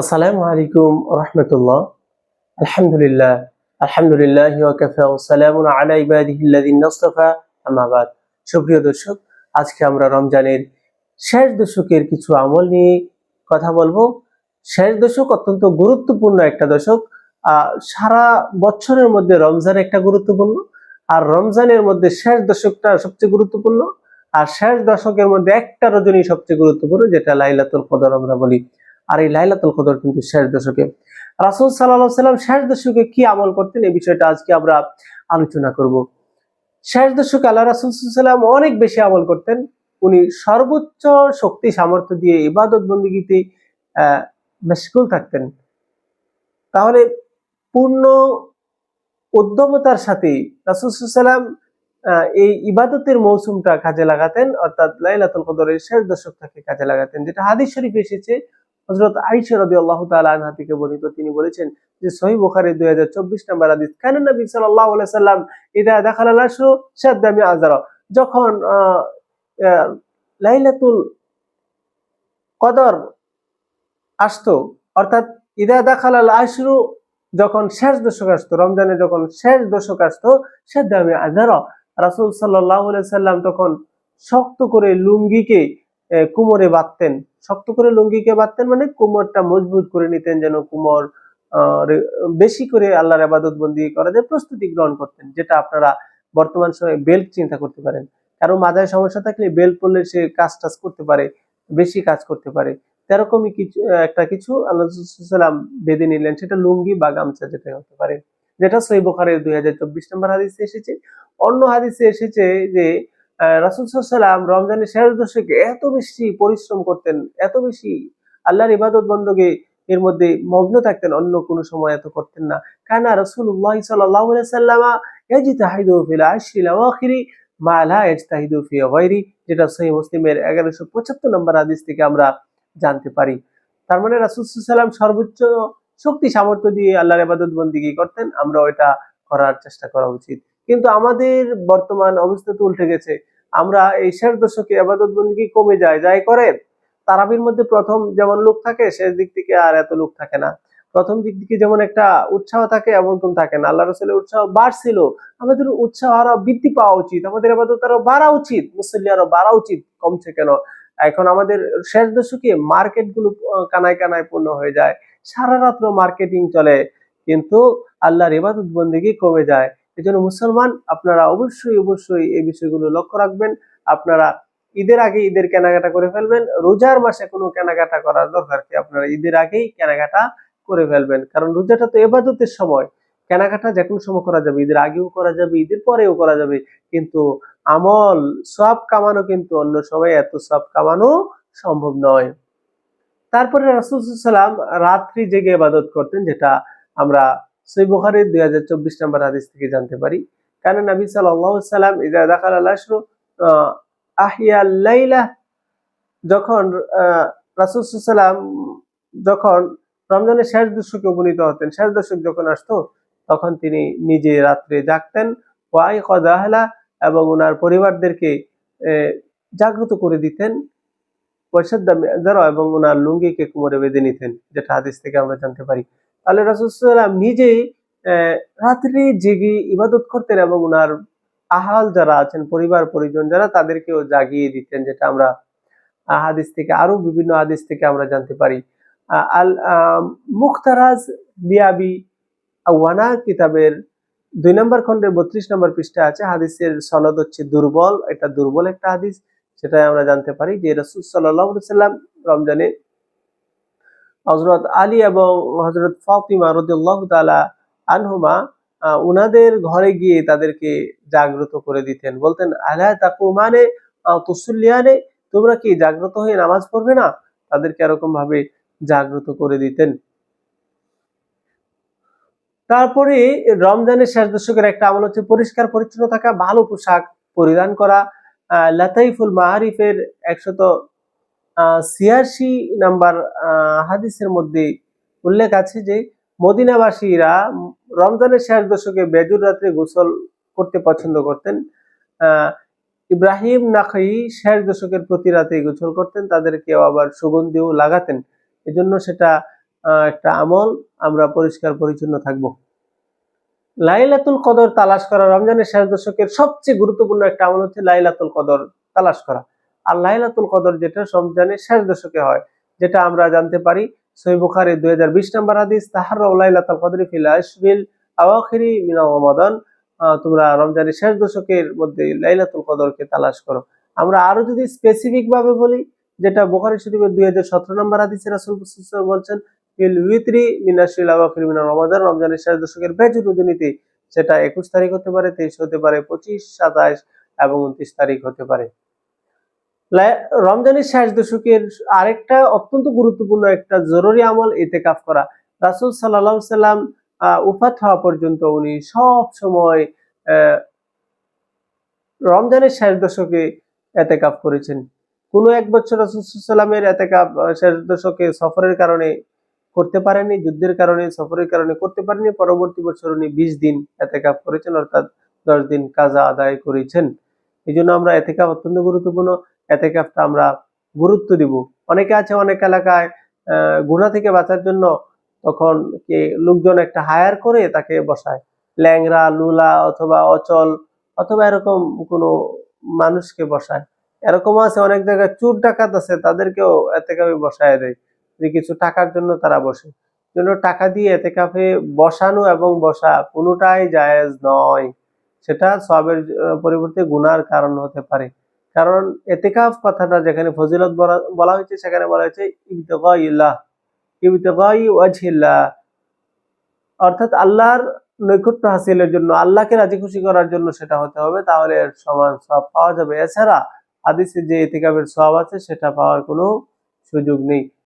আসসালামু আলাইকুম রহমতুল্লাহ। আলহামদুলিল্লাহ। আলহামদুলিল্লাহ ওয়াকাফা ওয়া সালামুন আলা ইবাদিহিল্লাযিনা সুপ্রিয় দর্শক, আজকে আমরা রমজানের শেষ দশকের কিছু আমল নিয়ে কথা বলব। শেষ দশক অত্যন্ত গুরুত্বপূর্ণ একটা দশক। সারা বছরের মধ্যে রমজান একটা গুরুত্বপূর্ণ। আর রমজানের মধ্যে শেষ দশকটা সবচেয়ে গুরুত্বপূর্ণ। আর শেষ দশকের মধ্যে একটা রজনী সবচেয়ে গুরুত্বপূর্ণ, যেটা লাইলাতুল কদর আমরা বলি। আর এই লাইলাতুল কদর কিন্তু শেষ দশকে। রাসুল সাল্লাহ সাল্লাম শেষ দশকে কি আমল করতেন? এই বিষয়টা আজকে আমরা আলোচনা করব। শেষ দশকে আল্লাহ রাসুল সাল্লাম অনেক বেশি আমল করতেন। উনি সর্বোচ্চ শক্তি, সামর্থ্য দিয়ে ইবাদত বন্দীগীতে, আহ, মেশগুল থাকতেন। তাহলে পূর্ণ উদ্যমতার সাথে রাসুল সাল্লাম এই ইবাদতের মৌসুমটা কাজে লাগাতেন। অর্থাৎ লাইলাতুল কদরের শেষ দশকটাকে কাজে লাগাতেন। যেটা হাদিস শরীফ এসেছে হজরত আইসা রদি আল্লাহ তালা থেকে বর্ণিত, তিনি বলেছেন যে সহি বুখারি দুই হাজার চব্বিশ নম্বর হাদিস, কেন নবী সাল্লাহ সাল্লাম ইদা দেখাল আলাসু সাদ্দামি আজারা যখন লাইলাতুল কদর আসতো, অর্থাৎ ইদা দেখাল আল আশরু যখন শেষ দশক আসতো রমজানে যখন শেষ দশক আসতো সাদ্দামি আজারা রাসুল সাল্লাহ সাল্লাম তখন শক্ত করে লুঙ্গিকে কোমরে বাঁধতেন। শক্ত করে লুঙ্গিকে বাঁধতেন মানে কোমরটা মজবুত করে নিতেন যেন কোমর বেশি করে আল্লাহর আবাদত বন্দি করা যায়, প্রস্তুতি গ্রহণ করতেন, যেটা আপনারা বর্তমান সময়ে বেল্ট চিন্তা করতে পারেন। কারও মাথায় সমস্যা থাকলে বেল্ট পরলে সে কাজ টাজ করতে পারে, বেশি কাজ করতে পারে। তেরকমই কিছু একটা কিছু আল্লাহ সাল্লাম বেঁধে নিলেন, সেটা লুঙ্গি বা গামছা যেটা হতে পারে। যেটা সই বোখারের দুই হাজার চব্বিশ নম্বর হাদিসে এসেছে। অন্য হাদিসে এসেছে যে রাসুল সাল্লাম রমজানের শেষ দশকে এত বেশি পরিশ্রম করতেন, এত বেশি আল্লাহর ইবাদত বন্দকে এর মধ্যে মগ্ন থাকতেন, অন্য কোনো সময় এত করতেন না। কানা রাসূলুল্লাহ সাল্লাল্লাহু আলাইহি সাল্লামা যেটা 1175 নম্বর থেকে আমরা জানতে পারি। তার মানে সর্বোচ্চ শক্তি, সামর্থ্য দিয়ে আল্লাহর করতেন আমরা করার চেষ্টা করা উচিত। কিন্তু আমাদের বর্তমান অবস্থা তো উল্টে গেছে। আমরা এই শেষ দশকে আবাদত বন্দী কমে যায়, যাই করে, তারাবির মধ্যে প্রথম যেমন লোক থাকে, শেষ দিক থেকে আর এত লোক থাকে না। প্রথম দিক থেকে যেমন একটা উৎসাহ থাকে এমন কোন থাকে না। আল্লাহ রসুলের উৎসাহ বাড়ছিল। আমাদের উৎসাহ আরও বৃদ্ধি পাওয়া উচিত। আমাদের আবাদত আরও বাড়া উচিত। মুসল্লি আরও বাড়া উচিত, কমছে কেন? এখন আমাদের শেষ দশকে মার্কেটগুলো কানায় কানায় পূর্ণ হয়ে যায়। সারা রাত্র মার্কেটিং চলে, কিন্তু আল্লাহর ইবাদত বন্দিগি কমে যায়। এজন্য মুসলমান, আপনারা অবশ্যই অবশ্যই এই বিষয়গুলো লক্ষ্য রাখবেন। আপনারা ঈদের আগে ঈদের কেনাকাটা করে ফেলবেন। রোজার মাসে কোনো কেনাকাটা করার দরকার কি? আপনারা ঈদের আগেই কেনাকাটা করে ফেলবেন। কারণ রোজাটা তো এবাদতের সময়। কেনাকাটা যে কোনো সময় করা যাবে। ঈদের আগেও করা যাবে, ঈদের পরেও করা যাবে। কিন্তু আমল সব কামানো কিন্তু অন্য সময় এত সব কামানো সম্ভব নয়। তারপরে রাসুল সাল্লাম রাত্রি জেগে ইবাদত করতেন, যেটা আমরা সই বুখারির দুই হাজার চব্বিশ নম্বর হাদিস থেকে জানতে পারি। কারণ নবী সাল্লাহ সাল্লাম ইদা দেখাল আহিয়া লাইলা যখন রাসুল সাল্লাম যখন রমজানের শেষ দশকে উপনীত হতেন, শেষ দশক যখন আসতো, তখন তিনি নিজে রাত্রে জাগতেন। ওয়াই কদাহলা, এবং ওনার পরিবারদেরকে জাগ্রত করে দিতেন। পয়সার এবং ওনার লুঙ্গিকে কোমরে বেঁধে নিতেন, যেটা হাদিস থেকে আমরা জানতে পারি। তাহলে রাসুলাম নিজেই রাত্রি জেগে ইবাদত করতেন এবং ওনার আহাল যারা আছেন, পরিবার, পরিজন যারা, তাদেরকেও জাগিয়ে দিতেন, যেটা আমরা হাদিস থেকে আরও বিভিন্ন হাদিস থেকে আমরা জানতে পারি। আল মুখতারাজ বিয়াবি ওয়ানা কিতাবের দুই নম্বর খন্ডের বত্রিশ নম্বর পৃষ্ঠা আছে, হাদিসের সনদ হচ্ছে দুর্বল, এটা দুর্বল একটা হাদিস সেটা আমরা জানতে পারি যে রসুল সাল্লাহ সাল্লাম রমজানে হজরত আলী এবং হজরত ফাতিমা রদিল্লাহ তালা আনহুমা উনাদের ঘরে গিয়ে তাদেরকে জাগ্রত করে দিতেন। বলতেন, আলা তাকুমানে তুসুল্লিয়ানে, তোমরা কি জাগ্রত হয়ে নামাজ পড়বে না? তাদেরকে এরকম ভাবে জাগ্রত করে দিতেন। তারপরে রমজানের শেষ দশকের একটা আমল হচ্ছে পরিষ্কার, পরিচ্ছন্ন থাকা, ভালো পোশাক পরিধান করা। লাতাইফুল মাহারিফের একশত ছিয়াশি নাম্বার হাদিসের মধ্যে উল্লেখ আছে যে, মদিনাবাসীরা রমজানের শেষ দশকে বেজুর রাত্রে গোসল করতে পছন্দ করতেন। ইব্রাহিম নাখাই শেষ দশকের প্রতি রাতে গোসল করতেন তাদেরকে আবার সুগন্ধিও লাগাতেন। এজন্য সেটা একটা আমল, আমরা পরিষ্কার পরিচ্ছন্ন থাকব। লাইলাতুল কদর তালাশ করা রমজানের শেষ দশকের সবচেয়ে গুরুত্বপূর্ণ একটা আমল হচ্ছে লাইলাতুল কদর তালাশ করা। আর লাইলাতুল কদর যেটা রমজানের শেষ দশকে হয়, যেটা আমরা জানতে পারি সহি বুখারী দুই হাজার বিশ নম্বর হাদিস তাহার লাইলাতুল কদরি ফিল আশরিল আওয়াখিরি মিনা রমাদান। তোমরা রমজানের শেষ দশকের মধ্যে লাইলাতুল কদরকে তালাশ করো। আমরা আরও যদি স্পেসিফিক ভাবে বলি, যেটা বুখারী শরীফের দুই হাজার সতেরো নম্বর হাদিসে রাসূল বলছেন, ফিল উইত্রি মিনাশিল আওয়াখিরি মিনা রমাদান। রমজানের শেষ দশকের বেজু রজনীতে, সেটা একুশ তারিখ হতে পারে, তেইশ হতে পারে, পঁচিশ, সাতাশ এবং উনত্রিশ তারিখ হতে পারে। রমজানের শেষ দশকের আরেকটা অত্যন্ত গুরুত্বপূর্ণ একটা জরুরি আমল ইতেকাফ করা। রাসূল আলাইহি সাল্লাম উফাত হওয়া পর্যন্ত উনি সব সময় রমজানের শেষ দশকে এতেকাফ করেছেন। কোনো এক বছর রাসূল সাল্লামের এতেকাফ শেষ দশকে সফরের কারণে করতে পারেনি যুদ্ধের কারণে, সফরের কারণে করতে পারেনি পরবর্তী বছর উনি বিশ দিন এতেকাফ করেছেন, অর্থাৎ দশ দিন কাজা আদায় করেছেন। এই জন্য আমরা এতেকাফ অত্যন্ত গুরুত্বপূর্ণ। এতেকাফটা আমরা গুরুত্ব দিব। অনেকে আছে অনেক এলাকায় গুনাহ থেকে বাঁচার জন্য তখন কি লোকজন একটা হায়ার করে তাকে বসায়। ল্যাংরা লুলা অথবা অচল অথবা এরকম কোনো মানুষকে বসায়। এরকম আছে, অনেক জায়গায় চুর ডাকাত আছে, তাদেরকেও এতেকাফে বসায় দেয় যে কিছু টাকার জন্য তারা বসে। জন্য টাকা দিয়ে এতেকাফে বসানো এবং বসা কোনোটাই জায়েজ নয়। সেটা সবের পরিবর্তে গুনার কারণ হতে পারে। কারণ এতেকাফ কথাটা যেখানে ফজিলত বলা- হয়েছে, সেখানে বলা হয়েছে ইবতগাইল্লাহ। অর্থাৎ আল্লাহর নৈকট্য হাসিলের জন্য, আল্লাহকে রাজি খুশি করার জন্য সেটা হতে হবে, তাহলে এর সমান সব পাওয়া যাবে। এছাড়া আদিসের যে এতেকাফের সব আছে, সেটা পাওয়ার কোনো সুযোগ নেই।